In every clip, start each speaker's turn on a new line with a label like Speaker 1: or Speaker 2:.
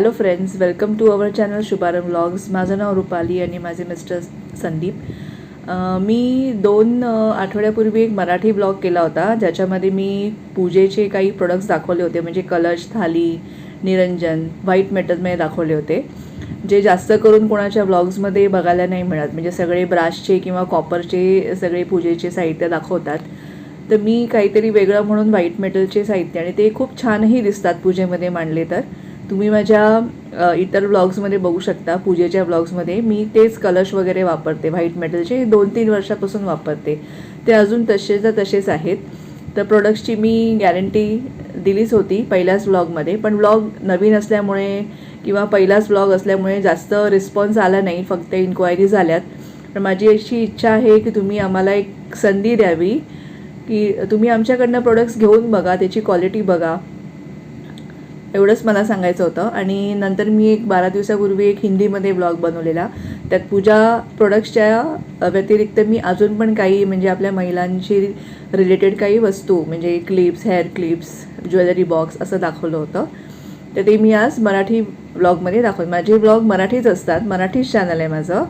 Speaker 1: Hello friends welcome to our channel Shubharambh vlogs माझं नाव रुपाली आणि माझे मिस्टर संदीप. मी दोन आठवड्यापूर्वी एक मराठी ब्लॉग केला होता ज्याच्यामध्ये मी पूजेचे काही प्रोडक्ट्स दाखवले होते म्हणजे कलश थाली निरंजन व्हाईट मेटलमध्ये दाखवले होते. जे जास्त करून कोणाच्या ब्लॉग्समध्ये बघायला नाही मिळत म्हणजे सगळे ब्राशचे किंवा कॉपरचे सगळे पूजेचे साहित्य दाखवतात. तर मी काहीतरी वेगळं म्हणून व्हाईट मेटलचे साहित्य आणि ते खूप छानही दिसतात पूजेमध्ये मांडले तर. तुम्ही माझ्या इतर ब्लॉग्समध्ये बघू शकता पूजेच्या ब्लॉग्समध्ये मी तेच कलश वगैरे वापरते व्हाईट मेटलचे दोन तीन वर्षापासून वापरते. ते अजून तसेच्या तसेच आहेत. तर प्रोडक्ट्सची मी गॅरंटी दिलीच होती पहिल्याच ब्लॉगमध्ये पण ब्लॉग नवीन असल्यामुळे किंवा पहिलाच ब्लॉग असल्यामुळे जास्त रिस्पॉन्स आला नाही फक्त इन्क्वायरी झाल्यात. पण माझी अशी इच्छा आहे की तुम्ही आम्हाला एक संधी द्यावी की तुम्ही आमच्याकडनं प्रोडक्ट्स घेऊन बघा त्याची क्वालिटी बघा. एवढंच मला सांगायचं होतं. आणि नंतर मी एक बारा दिवसापूर्वी एक हिंदीमध्ये ब्लॉग बनवलेला. त्यात पूजा प्रोडक्ट्सच्या व्यतिरिक्त मी अजून पण काही म्हणजे आपल्या महिलांशी रिलेटेड काही वस्तू म्हणजे clips hair clips jewellery box असं दाखवलं होतं. तर ते मी आज मराठी ब्लॉगमध्ये दाखवत माझे ब्लॉग मराठीच असतात. मराठीच चॅनल आहे माझं.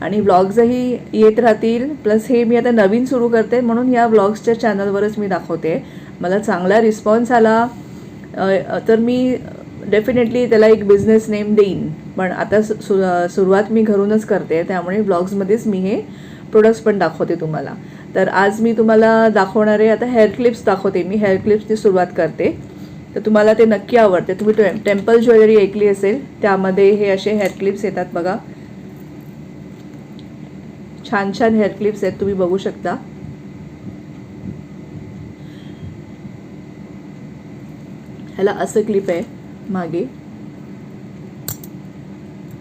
Speaker 1: आणि ब्लॉग्सही येत राहतील. प्लस हे मी आता नवीन सुरू करते म्हणून या ब्लॉग्सच्या चॅनलवरच मी दाखवते. मला चांगला रिस्पॉन्स आला. तर मी डेफिनेटली त्याला एक बिझनेस नेम देईन. पण आता सु सु- सुरुवात मी घरूनच करते. त्यामुळे ब्लॉग्समध्येच मी हे प्रोडक्ट्स पण दाखवते तुम्हाला. तर आज मी तुम्हाला दाखवणारे आता हेअर क्लिप्स दाखवते मी. हेअर क्लिप्सची सुरुवात करते. तर तुम्हाला ते नक्की आवडते. तुम्ही टे टेम्पल ज्वेलरी ऐकली असेल त्यामध्ये हे असे हेअर क्लिप्स येतात बघा. छान छान हेअर क्लिप्स आहेत तुम्ही बघू शकता. ह्याला असं क्लिप आहे मागे.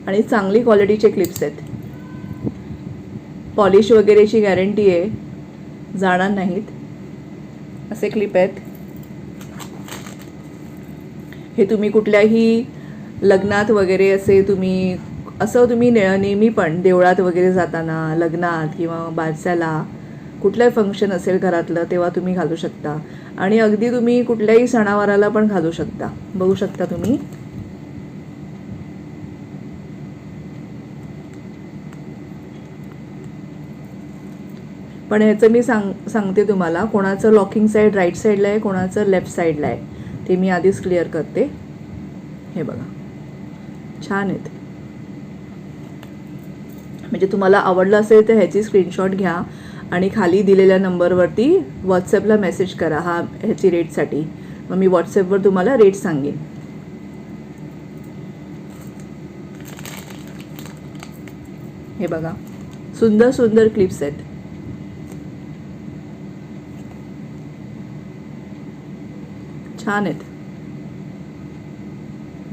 Speaker 1: आणि चांगली क्वालिटीचे क्लिप्स आहेत. पॉलिश वगैरेची गॅरंटी आहे. जाणार नाहीत. असे क्लिप आहेत. हे तुम्ही कुठल्याही लग्नात वगैरे असे तुम्ही असं तुम्ही ने नेहमी पण देवळात वगैरे जाताना लग्नात किंवा बारशाला कुठलंही फंक्शन असेल घरातलं तेव्हा तुम्ही घालू शकता. आणि अगदी तुम्ही कुठल्याही सणावाराला पण घालू शकता. बघू शकता तुम्ही. पण ह्याचं मी सांग सांगते तुम्हाला कोणाचं लॉकिंग साईड राईट साईडला आहे कोणाचं लेफ्ट साईडला आहे. ते मी आधीच क्लिअर करते. हे बघा. छान आहेत. म्हणजे तुम्हाला आवडलं असेल तर ह्याची स्क्रीनशॉट घ्या. आणि खाली दिलेल्या नंबरवरती व्हॉट्सअपला मेसेज करा हा ह्याची रेटसाठी मग मी व्हॉट्सअपवर तुम्हाला रेट सांगेन. हे बघा. सुंदर सुंदर क्लिप्स आहेत. छान आहेत.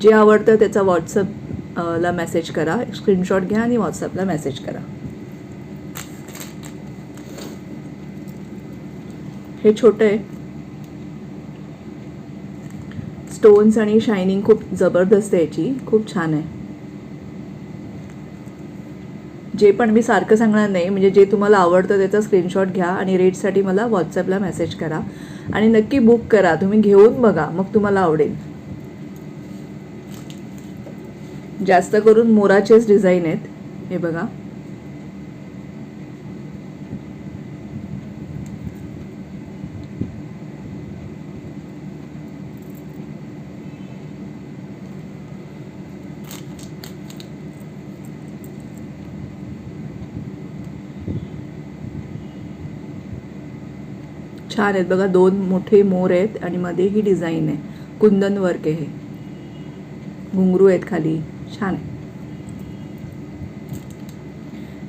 Speaker 1: जे आवडतं त्याचा व्हॉट्सअप ला मेसेज करा. स्क्रीनशॉट घ्या आणि व्हॉट्सअपला मेसेज करा. हे छोटं आहे. स्टोन्स आणि शायनिंग खूप जबरदस्त याची. खूप छान आहे. जे पण मी सारखं सांगणार नाही म्हणजे जे तुम्हाला आवडतं त्याचा स्क्रीनशॉट घ्या आणि रेटसाठी मला व्हॉट्सअपला मेसेज करा. आणि नक्की बुक करा. तुम्ही घेऊन बघा मग तुम्हाला आवडेल. जास्त करून मोराचेच डिझाईन आहेत. हे बघा. छान आहेत. बघा दोन मोठे मोर आहेत आणि मध्ये ही डिझाईन आहे. कुंदन वर्क आहे हे. घुंगरू आहेत खाली. छान आहे.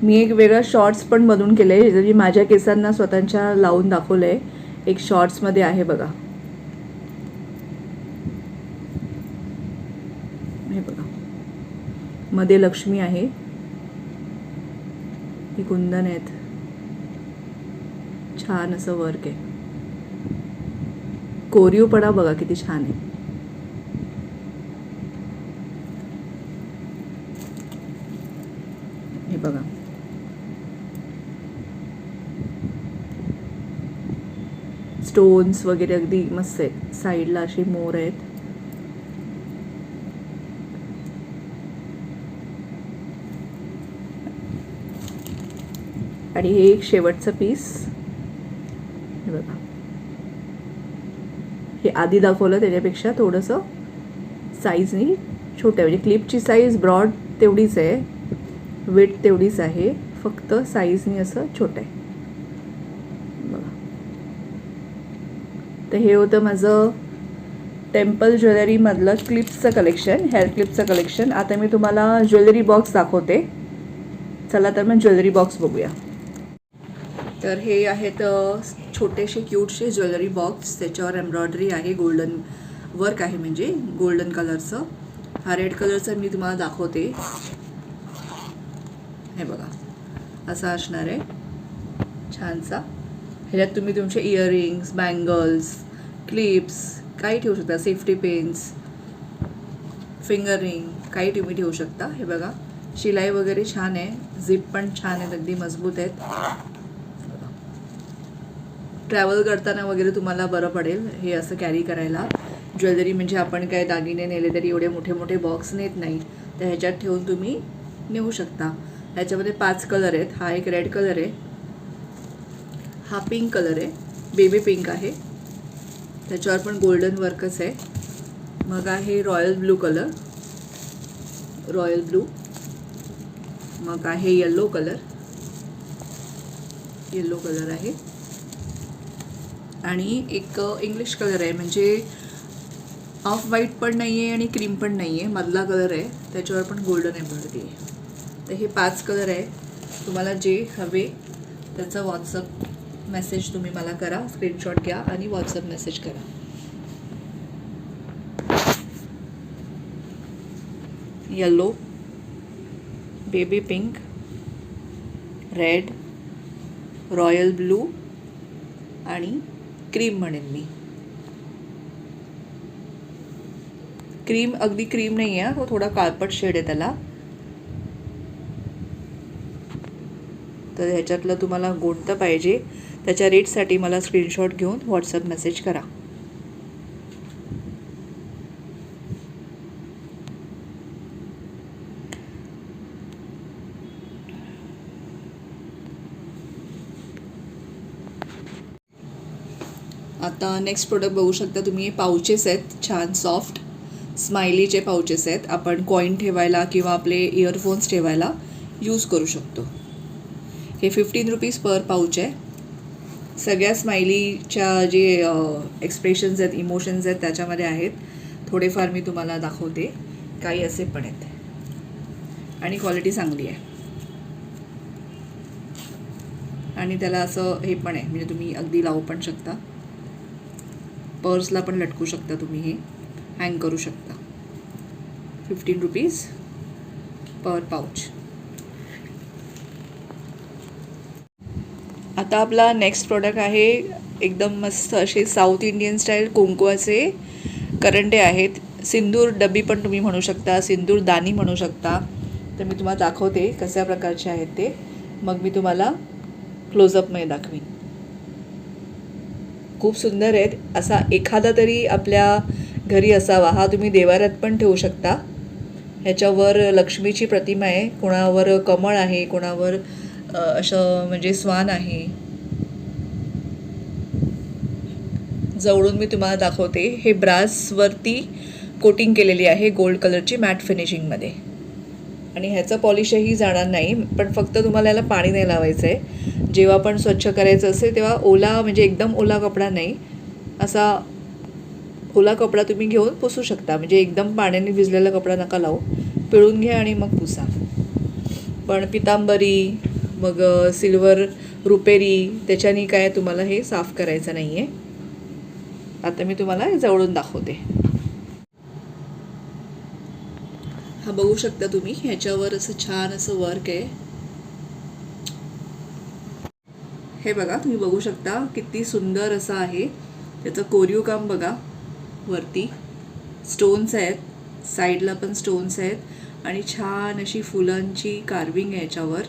Speaker 1: मी एक वेगळा शॉर्ट्स पण बनवून केलं आहे जे माझ्या केसांना स्वतःच्या लावून दाखवलं आहे एक शॉर्ट्समध्ये आहे बघा. हे बघा. मध्ये लक्ष्मी आहे. ही कुंदन आहेत. छान असं वर्क आहे. कोरीवपणा बघा किती छान आहे. हे बघा. स्टोन्स वगैरे अगदी मस्त आहेत. साईडला असे मोर आहेत. आणि हे एक शेवटचं पीस. हे बघा. आधी दाखवलं त्याच्यापेक्षा थोडंसं साईजनी छोटं आहे म्हणजे क्लिपची साईज ब्रॉड तेवढीच आहे. वेट तेवढीच आहे. फक्त साईजनी असं छोटं आहे. बघा. तर हे होतं माझं टेम्पल ज्वेलरीमधलं क्लिप्सचं कलेक्शन हेअर क्लिप्सचं कलेक्शन आता मी तुम्हाला ज्वेलरी बॉक्स दाखवते. चला तर मग ज्वेलरी बॉक्स बघूया. तर हे आहेत छोटेसे क्यूटसे ज्वेलरी बॉक्स त्याच्यावर एम्ब्रॉयडरी आहे गोल्डन वर्क आहे म्हणजे गोल्डन कलरचं. हा रेड कलरचा मी तुम्हाला दाखवते. हे बघा असा असणार आहे. छानसा. ह्याच्यात तुम्ही तुमचे इयरिंग्स बँगल्स क्लिप्स काही ठेवू शकता. सेफ्टी पेन्स फिंगर रिंग काही तुम्ही ठेवू शकता. हे बघा शिलाई वगैरे छान आहे. झिप पण छान आहेत अगदी मजबूत आहेत. ट्रॅव्हल करताना वगैरे तुम्हाला बरं पडेल हे असं कॅरी करायला. ज्वेलरी म्हणजे आपण काय दागिने नेले तरी एवढे मोठे मोठे बॉक्स नेत नाही तर ह्याच्यात ठेवून तुम्ही नेऊ शकता. ह्याच्यामध्ये पाच कलर आहेत. हा एक रेड कलर आहे. हा पिंक कलर आहे. बेबी पिंक आहे. त्याच्यावर पण गोल्डन वर्कच आहे. मग आहे royal blue colour royal blue मग आहे येल्लो कलर येल्लो कलर आहे. आणि एक इंग्लिश कलर आहे. म्हणजे ऑफ व्हाईट पण नाही आहे आणि क्रीम पण नाही आहे मधला कलर आहे. त्याच्यावर पण गोल्डन एम्ब्रॉयडरी आहे. तर हे पाच कलर आहे. तुम्हाला जे हवे त्याचा व्हॉट्सअप मेसेज तुम्ही मला करा. स्क्रीनशॉट घ्या आणि व्हॉट्सअप मेसेज करा. Yellow baby pink red royal blue आणि क्रीम म्हणेन मी. क्रीम अगदी क्रीम नाही आहे तो थोडा काळपट शेड आहे त्याला. तर ह्याच्यातलं तुम्हाला कोणतं पाहिजे. त्याच्या रेटसाठी मला स्क्रीनशॉट घेऊन व्हॉट्सअप मेसेज करा. आता नेक्स्ट प्रोडक्ट बघू शकता तुम्ही पाउचेस आहेत छान सॉफ्ट स्माइलीचे पाउचेस आहेत. आपण कॉईन ठेवायला किंवा आपले इयरफोन्स ठेवायला यूज करू शकतो. हे फिफ्टीन रुपीज पर पाऊच आहे. सगळ्या स्माइलीच्या जे एक्सप्रेशन्स आहेत इमोशन्स आहेत त्याच्यामध्ये आहेत. थोडेफार मी तुम्हाला दाखवते. काही असे पण आहेत. आणि क्वालिटी चांगली आहे. आणि त्याला असं हे पण आहे. म्हणजे तुम्ही अगदी लावू पण शकता. पर्सला पण लटकू शकता तुम्ही हे. हँग करू शकता. फिफ्टीन रुपीज पर पाऊच आता आपला नेक्स्ट प्रोडक्ट आहे एकदम मस्त असे साऊथ इंडियन स्टाईल कुंकवाचे करंडे आहेत. सिंदूर डबी पण तुम्ही म्हणू शकता सिंदूर दानी म्हणू शकता. तर मी तुम्हाला दाखवते कशा प्रकारचे आहेत ते. मग मी तुम्हाला क्लोजअपमध्ये दाखवीन. खूप सुंदर आहेत. असा एखादा तरी आपल्या घरी असावा. हा तुम्ही देवाऱ्यात पण ठेवू शकता. ह्याच्यावर लक्ष्मीची प्रतिमा आहे. कोणावर कमळ आहे कोणावर असं म्हणजे स्वान आहे. जवळून मी तुम्हाला दाखवते. हे ब्रासवरती कोटिंग केलेली आहे गोल्ड कलरची मॅट फिनिशिंगमध्ये आणि ह्याचं पॉलिशही जाणार नाही पण फक्त तुम्हाला याला पाणी नाही लावायचं आहे जेव्हा पण स्वच्छ करायचं असेल तेव्हा ओला म्हणजे एकदम ओला कपडा नाही असा ओला कपडा तुम्ही घेऊन पुसू शकता. म्हणजे एकदम पाण्याने भिजलेला कपडा नका लावू. पिळून घ्या आणि मग पुसा. पण पितांबरी मग सिल्वर रुपेरी त्याच्यानी काय तुम्हाला हे साफ करायचं नाही आहे आता मी तुम्हाला जवळून दाखवते. हा बघू शकता तुम्ही. ह्याच्यावर असं छान असं वर्क आहे. हे बघा तुम्ही बघू शकता किती सुंदर असं आहे. त्याचं कोरीव काम बघा वरती. स्टोन्स आहेत. साईडला पण स्टोन्स आहेत. आणि छान अशी फुलांची कार्विंग आहे याच्यावर.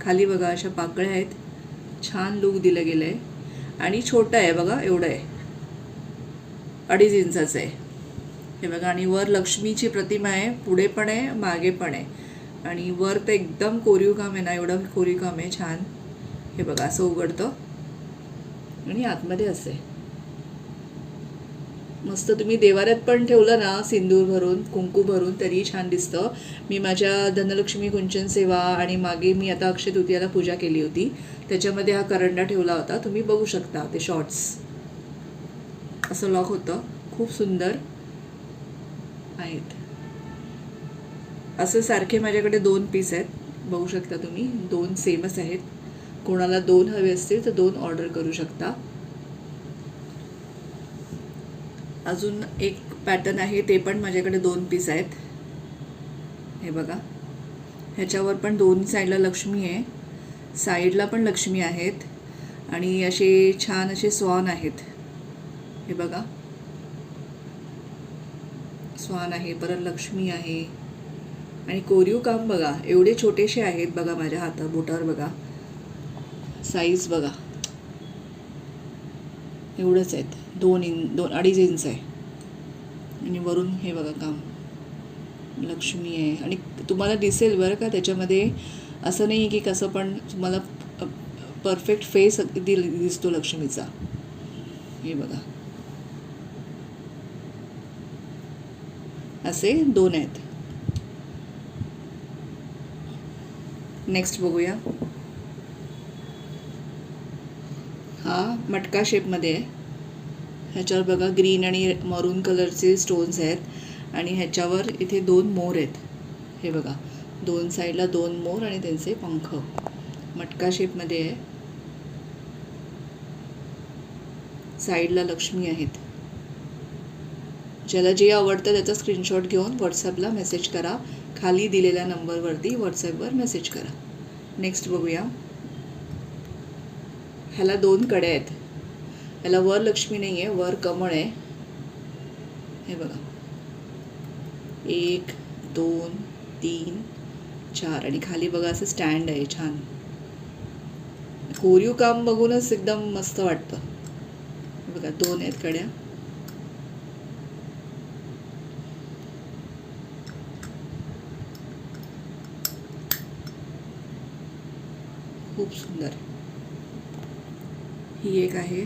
Speaker 1: खाली बघा अशा पाकळ्या आहेत. छान लुक दिलं गेलं आहे आणि छोटं आहे बघा एवढं आहे. अडीच इंचाचं आहे. हे बघा आणि वर लक्ष्मीची प्रतिमा आहे पुढे पण आहे मागे पण आहे. आणि वर तर एकदम कोरीव काम आहे ना एवढं कोरीव काम आहे छान. हे बघा असं उघडतं. आणि आतमध्ये असे. मस्त तुम्ही देवाऱ्यात पण ठेवलं ना सिंदूर भरून कुंकू भरून तरी छान दिसतं. मी माझ्या धनलक्ष्मी कुंचन सेवा आणि मागे मी आता अक्षय तृतीयाला पूजा केली होती. त्याच्यामध्ये हा करंडा ठेवला होता. तुम्ही बघू शकता ते शॉर्ट्स असं लॉक होतं. खूप सुंदर. आहेत असं सारखे माझ्याकडे दोन पीस आहेत. बघू शकता तुम्ही. दोन सेमच आहेत. कोणाला दोन हवे असतील तर दोन ऑर्डर करू शकता. अजून एक पॅटर्न आहे. ते पण माझ्याकडे दोन पीस आहेत. हे बघा. ह्याच्यावर पण दोन साईडला लक्ष्मी आहे. साईडला पण लक्ष्मी आहेत. आणि असे छान असे स्वान आहेत. हे बघा. स्वान आहे परत लक्ष्मी आहे. आणि कोरीव काम बघा एवढे छोटेसे आहेत बघा माझ्या हातात बोटावर बघा. साईज बघा. एवढंच आहेत. दोन इन दोन अडीच इंच आहे. आणि वरून हे बघा काम. लक्ष्मी आहे. आणि तुम्हाला दिसेल बरं का त्याच्यामध्ये असं नाही की कसं पण तुम्हाला परफेक्ट फेस अगदी दिसतो लक्ष्मीचा. हे बघा. असे दोन आहेत. नेक्स्ट बघूया. हा मटका शेपमध्ये आहे. ह्याच्यावर बघा ग्रीन आणि मरून कलरचे स्टोन्स आहेत. आणि ह्याच्यावर इथे दोन मोर आहेत. हे बघा दोन साईडला दोन मोर आणि त्यांचे पंख. मटका शेपमध्ये आहे. साईडला लक्ष्मी आहेत. ज्याला जे आवडतं त्याचा स्क्रीनशॉट घेऊन व्हॉट्सअपला मेसेज करा. खाली दिलेल्या नंबरवरती व्हॉट्सॲपवर मेसेज करा. नेक्स्ट बघूया. ह्याला दोन कड्या आहेत. ह्याला वर लक्ष्मी नाही आहे वर कमळ आहे. हे बघा. एक दोन तीन चार. आणि खाली बघा असं स्टँड आहे छान. कोरीव काम बघूनच एकदम मस्त वाटतं. बघा दोन आहेत कड्या. खूप सुंदर ही एक आहे.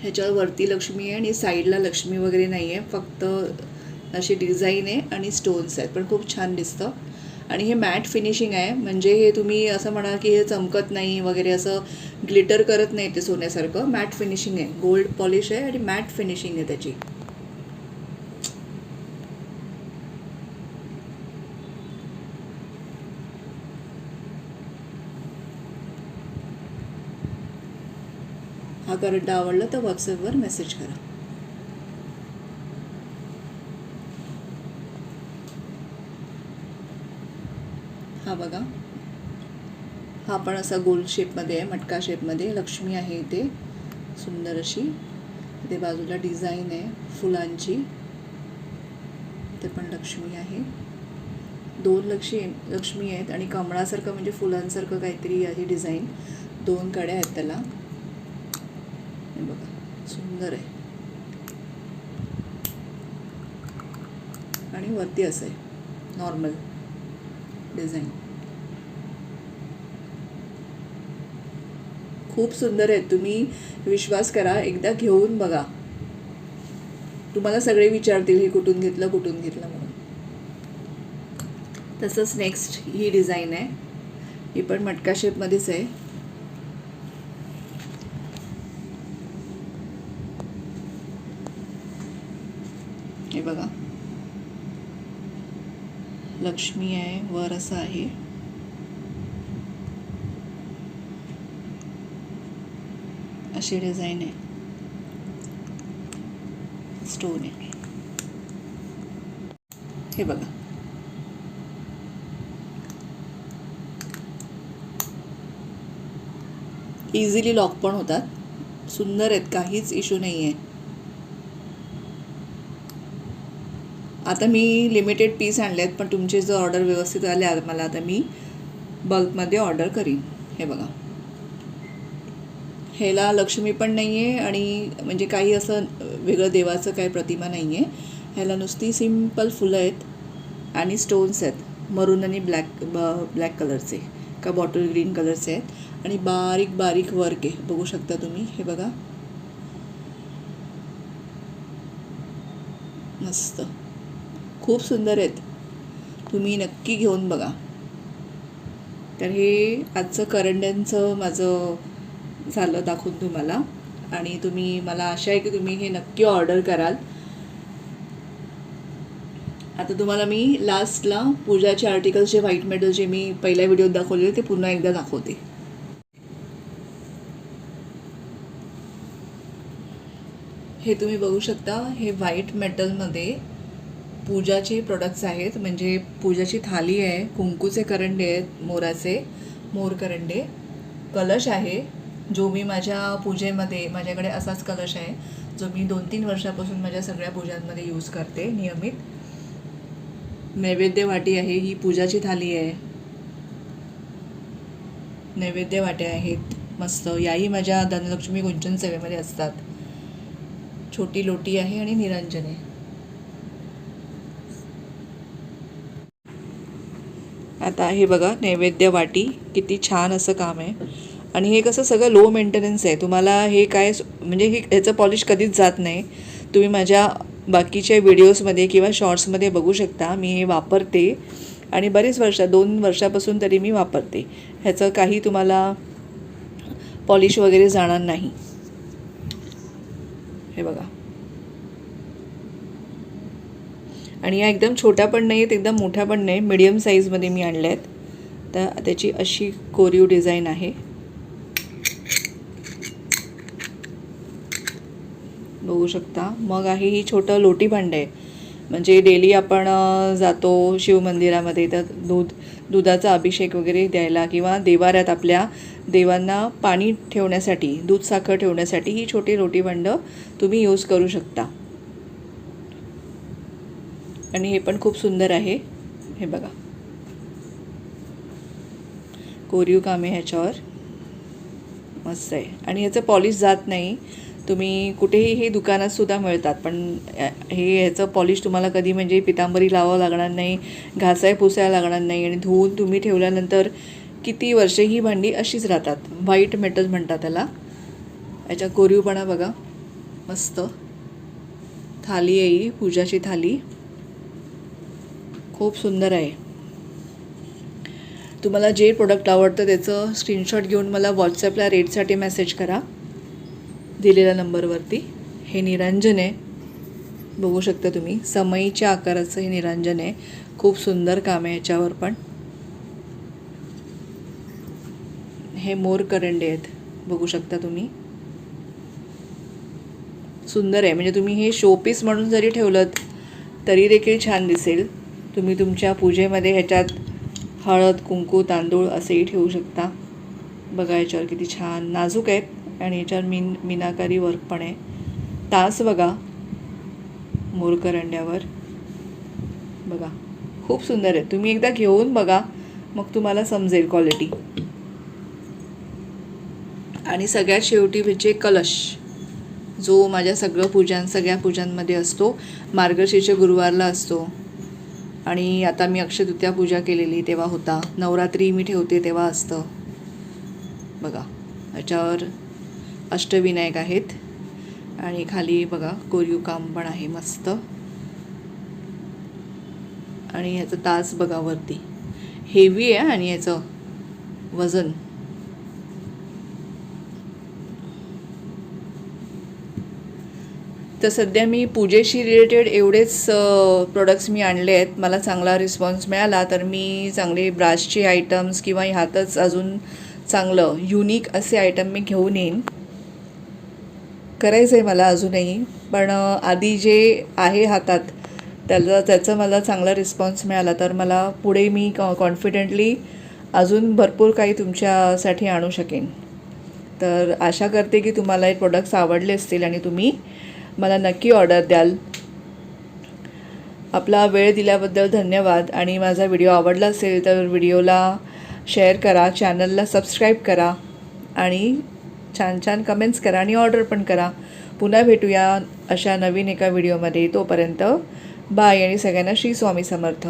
Speaker 1: ह्याच्यावर वरती लक्ष्मी आहे आणि साईडला लक्ष्मी वगैरे नाही आहे. फक्त अशी डिझाईन आहे आणि स्टोन्स आहेत. पण खूप छान दिसतं. आणि हे मॅट फिनिशिंग आहे. म्हणजे हे तुम्ही असं म्हणाल की हे चमकत नाही वगैरे असं ग्लिटर करत नाही ते सोन्यासारखं. मॅट फिनिशिंग आहे. गोल्ड पॉलिश आहे आणि मॅट फिनिशिंग आहे त्याची. हा करंट आवडला तर व्हॉट्सअपवर मेसेज करा. हा बघा. हा पण असा गोल शेपमध्ये आहे मटका शेपमध्ये लक्ष्मी आहे इथे. सुंदर अशी. इथे बाजूला डिझाईन आहे फुलांची. इथे पण लक्ष्मी आहे. दोन लक्ष्मी लक्ष्मी आहेत आणि कमळासारखं म्हणजे फुलांसारखं काहीतरी आहे डिझाईन दोन कड्या आहेत त्याला. सुंदर आहे. आणि वरती असं आहे. नॉर्मल डिझाईन खूप सुंदर आहेत तुम्ही विश्वास करा एकदा घेऊन बघा. तुम्हाला सगळे विचारतील हे कुठून घेतलं कुठून घेतलं? म्हणून. तसंच नेक्स्ट ही डिझाईन आहे. ही पण मटका शेपमध्येच आहे हे बघा लक्ष्मी आहे वर असं आहे. अशी डिझाईन आहे. स्टोन आहे. हे बघा. इझिली लॉक पण होतात. सुंदर आहेत. काहीच इशू नाही आहे आता मी लिमिटेड पीस आणले आहेत पण तुमचे जर ऑर्डर व्यवस्थित आले मला आता मी बल्कमध्ये ऑर्डर करीन. हे बघा. ह्याला लक्ष्मी पण नाही आहे आणि म्हणजे काही असं वेगळं देवाचं काही प्रतिमा नाही आहे ह्याला नुसती सिंपल फुलं आहेत आणि स्टोन्स आहेत. मरून आणि ब्लॅक ब ब्लॅक कलरचे का बॉटल ग्रीन कलरचे आहेत. आणि बारीक बारीक वर्क आहे. बघू शकता तुम्ही. हे बघा. मस्त. खूप सुंदर आहेत. तुम्ही नक्की घेऊन बघा. तर हे आजचं करंड्यांचं माझं झालं दाखवून तुम्हाला. आणि तुम्ही मला आशा आहे की तुम्ही हे नक्की ऑर्डर कराल. आता तुम्हाला मी लास्टला पूजाचे आर्टिकल्सचे व्हाईट मेडल जे मी पहिल्या व्हिडिओत दाखवले ते पुन्हा एकदा दाखवते. हे तुम्ही बघू शकता हे व्हाईट मेटलमध्ये पूजाचे प्रोडक्ट्स आहेत. म्हणजे पूजाची थाली आहे कुंकूचे करंडे आहेत मोराचे मोर करंडे. कलश आहे जो मी माझ्या पूजेमध्ये माझ्याकडे असाच कलश आहे जो मी दोन तीन वर्षापासून माझ्या सगळ्या पूजांमध्ये यूज करते नियमित. नैवेद्य वाटी आहे ही पूजाची थाली आहे. नैवेद्य वाट्या आहेत मस्त. याही माझ्या धनलक्ष्मी गुंजन सेवेमध्ये असतात. छोटी लोटी आहे आणि निरंजन आता हे बघा नैवेद्य वाटी किती छान असं काम आहे. आणि हे कसं सगळं लो मेंटेनन्स आहे. तुम्हाला हे काय म्हणजे हे ह्याचं पॉलिश कधीच जात नाही. तुम्ही माझ्या बाकीच्या व्हिडिओजमध्ये किंवा शॉर्ट्समध्ये बघू शकता. मी हे वापरते. आणि बरेच वर्ष दोन वर्षापासून तरी मी वापरते. ह्याचं काही तुम्हाला पॉलिश वगैरे जाणार नाही. हे बघा. आणि या एकदम छोट्या पण नाही आहेत एकदम मोठ्या पण नाही मिडियम साईजमध्ये मी आणल्या आहेत. तर त्याची अशी कोरीव डिझाईन आहे. बघू शकता. मग आहे ही छोटं लोटी भांडं आहे. म्हणजे डेली आपण जातो शिवमंदिरामध्ये तर दूध दुधाचा अभिषेक वगैरे द्यायला किंवा देवाऱ्यात आपल्या देवांना पाणी ठेवण्यासाठी दूध साखर ठेवण्यासाठी ही छोटी लोटी भांडं तुम्ही यूज करू शकता. आणि हे पण खूप सुंदर आहे. हे बघा. कोरीव काम आहे ह्याच्यावर. मस्त आहे. आणि ह्याचं पॉलिश जात नाही. तुम्ही कुठेही हे दुकानात सुद्धा मिळतात पण हे ह्याचं पॉलिश तुम्हाला कधी म्हणजे पितांबरी लावावं लागणार नाही घासाय पुसायला लागणार नाही आणि धुवून तुम्ही ठेवल्यानंतर किती वर्षे ही भांडी अशीच राहतात. व्हाईट मेटल म्हणतात त्याला. याच्या कोरीवपणा बघा. मस्त. थाली आहे ही पूजाची थाली. खूप सुंदर आहे. तुम्हाला जे प्रोडक्ट आवडतं त्याचं स्क्रीनशॉट घेऊन मला व्हॉट्सॲपला रेटसाठी मेसेज करा. दिलेल्या नंबरवरती हे निरंजन आहे. बघू शकता तुम्ही समईच्या आकाराचं हे निरांजन आहे. खूप सुंदर काम आहे याच्यावर पण. हे मोर करंडे आहेत. बघू शकता तुम्ही. सुंदर आहे. म्हणजे तुम्ही हे शोपीस म्हणून जरी ठेवलं तरी देखील छान दिसेल. तुम्ही तुमच्या पूजेमध्ये ह्याच्यात हळद कुंकू तांदूळ असेही ठेवू शकता. बघा याच्यावर किती छान नाजूक आहेत आणि याच्यावर मीन मीनाकारी वर्क पण आहे. तास बघा मोरकरंड्यावर बघा खूप सुंदर आहे तुम्ही एकदा घेऊन बघा मग तुम्हाला समजेल क्वालिटी आणि सगळ्यात शेवटी म्हणजे कलश. जो माझ्या सगळं पूजां सगळ्या पूजांमध्ये असतो मार्गशीर्ष गुरुवारला असतो. आणि आता मी अक्षय पूजा केलेली तेव्हा होता. नवरात्री मी ठेवते तेव्हा असतं. बघा याच्यावर अष्टविनायक आहेत. आणि खाली बघा कोरीव काम पण आहे मस्त. आणि ह्याचं तास बघा वरती. हेवी आहे आणि याचं वजन. तर सध्या मी पूजेशी रिलेटेड एवढेच प्रोडक्ट्स मी आणले आहेत. मला चांगला रिस्पॉन्स मिळाला तर मी चांगले ब्राशचे आयटम्स किंवा ह्यातच अजून चांगलं युनिक असे आयटम मी घेऊन येईन. करायचं आहे मला अजूनही पण आधी जे आहे हातात त्याला त्याचं मला चांगला रिस्पॉन्स मिळाला. तर मला पुढे मी कॉ कॉन्फिडेंटली अजून भरपूर काही तुमच्यासाठी आणू शकेन. तर आशा करते की तुम्हाला हे प्रोडक्ट्स आवडले असतील आणि तुम्ही मला नक्की ऑर्डर द्याल. आपला वेळ दिल्याबद्दल धन्यवाद. आणि माझा व्हिडिओ आवडला असेल तर व्हिडिओला शेअर करा चॅनलला सबस्क्राईब करा आणि छान छान कमेंट्स करा आणि ऑर्डर पण करा. पुन्हा भेटूया अशा नवीन एका व्हिडिओमध्ये. तोपर्यंत बाय आणि सगळ्यांना श्री स्वामी समर्थ.